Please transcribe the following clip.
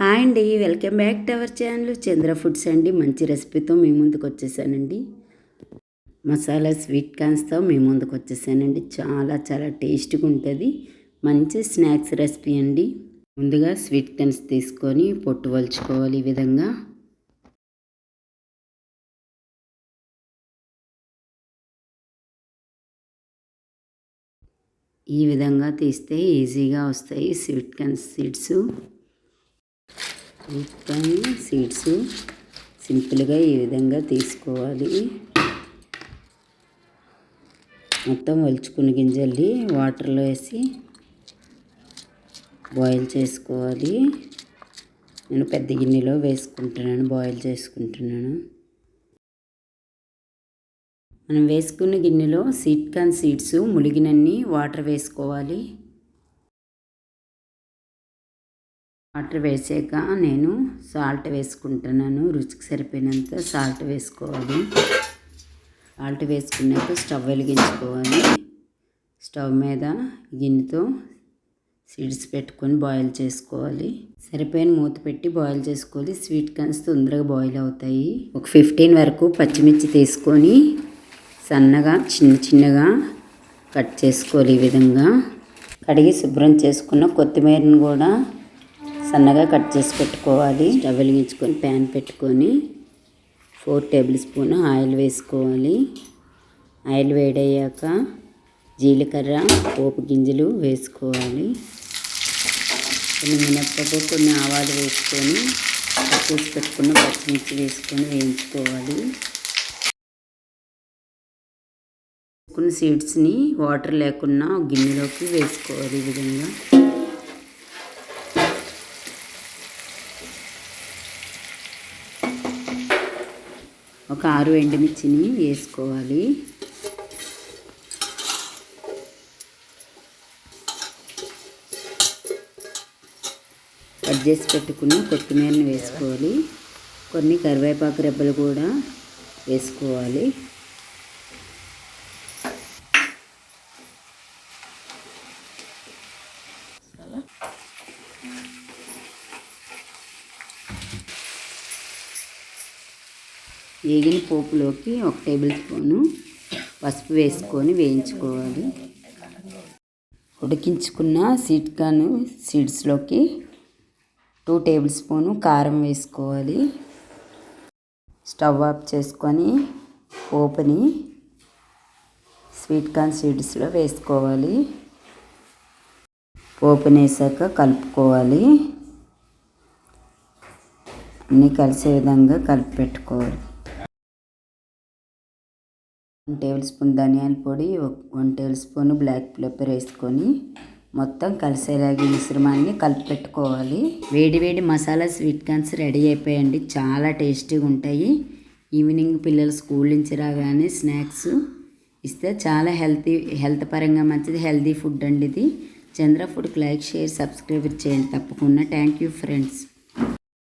Hi అండి welcome back to our channel Chandra foods అండి. మంచి రెసిపీతో మీ ముందుకు వచ్చేసానండి. మసాలా స్వీట్ కార్న్స్తో మీ ముందుకు వచ్చేసానండి. చాలా చాలా టేస్ట్గా ఉంటుంది. మంచి స్నాక్స్ రెసిపీ అండి. ముందుగా స్వీట్ కార్న్స్ తీసుకొని పొట్టు వలుచుకోవాలి ఈ విధంగా. ఈ విధంగా తీస్తే ఈజీగా వస్తాయి స్వీట్ కార్న్ సీడ్స్. మొత్తం సీడ్స్ సింపుల్గా ఈ విధంగా తీసుకోవాలి. మొత్తం వలుచుకున్న గింజల్ని వాటర్లో వేసి బాయిల్ చేసుకోవాలి. నేను పెద్ద గిన్నెలో వేసుకుంటున్నాను బాయిల్ చేసుకుంటున్నాను. మనం వేసుకున్న గిన్నెలో సీట్ కాన్ సీడ్స్ ములిగినన్ని వాటర్ వేసుకోవాలి. వాటర్ వేసాక నేను సాల్ట్ వేసుకుంటున్నాను. రుచికి సరిపోయినంత సాల్ట్ వేసుకోవాలి. సాల్ట్ వేసుకున్నాక స్టవ్ వెలిగించుకోవాలి. స్టవ్ మీద గిన్నెతో సీడ్స్ పెట్టుకొని బాయిల్ చేసుకోవాలి. సరిపోయిన మూత పెట్టి బాయిల్ చేసుకోవాలి. స్వీట్ కన్స్ తొందరగా బాయిల్ అవుతాయి. ఒక ఫిఫ్టీన్ వరకు పచ్చిమిర్చి తీసుకొని సన్నగా చిన్న చిన్నగా కట్ చేసుకోవాలి ఈ విధంగా. కడిగి శుభ్రం చేసుకున్న కొత్తిమీరను కూడా సన్నగా కట్ చేసి పెట్టుకోవాలి. స్టవ్ వెలిగించుకొని ప్యాన్ పెట్టుకొని ఫోర్ టేబుల్ స్పూన్ ఆయిల్ వేసుకోవాలి. ఆయిల్ వేడయ్యాక జీలకర్ర పోపు గింజలు వేసుకోవాలి. కొన్ని మినప్పప్పు కొన్ని ఆవాలు వేసుకొని కట్ చేసి పెట్టుకున్న పచ్చిమిర్చి వేసుకొని వేయించుకోవాలి. కొన్ని సీడ్స్ని వాటర్ లేకుండా గిన్నెలోకి వేసుకోవాలి ఈ విధంగా. ఒక ఆరు ఎండుమిర్చిని వేసుకోవాలి. కట్ చేసి పెట్టుకున్న కొత్తిమీరని వేసుకోవాలి. కొన్ని కరివేపాకు రెబ్బలు కూడా వేసుకోవాలి. వేగిన పోపులోకి ఒక టేబుల్ స్పూను పసుపు వేసుకొని వేయించుకోవాలి. ఉడికించుకున్న సీట్కాను సీడ్స్లోకి టూ టేబుల్ స్పూను కారం వేసుకోవాలి. స్టవ్ ఆఫ్ చేసుకొని పోపుని స్వీట్ కార్న్ సీడ్స్లో వేసుకోవాలి. పోపుని వేసాక కలుపుకోవాలి. అన్నీ కలిసే విధంగా కలిపి పెట్టుకోవాలి. వన్ టేబుల్ స్పూన్ ధనియాల పొడి one table spoon black pepper వేసుకొని మొత్తం కలిసేలాగే మిశ్రమాన్ని కలిపి పెట్టుకోవాలి. వేడి వేడి మసాలా స్వీట్ కార్న్స్ రెడీ అయిపోయాయండి చాలా టేస్టీగా ఉంటాయి. ఈవినింగ్ పిల్లలు స్కూల్ నుంచి రాగానే స్నాక్స్ ఇస్తే చాలా హెల్తీ హెల్త్ పరంగా మంచిది హెల్తీ ఫుడ్ అండి ఇది. చంద్ర ఫుడ్కి లైక్ షేర్ సబ్స్క్రైబ్ చేయండి. తప్పకుండా. Thank you friends.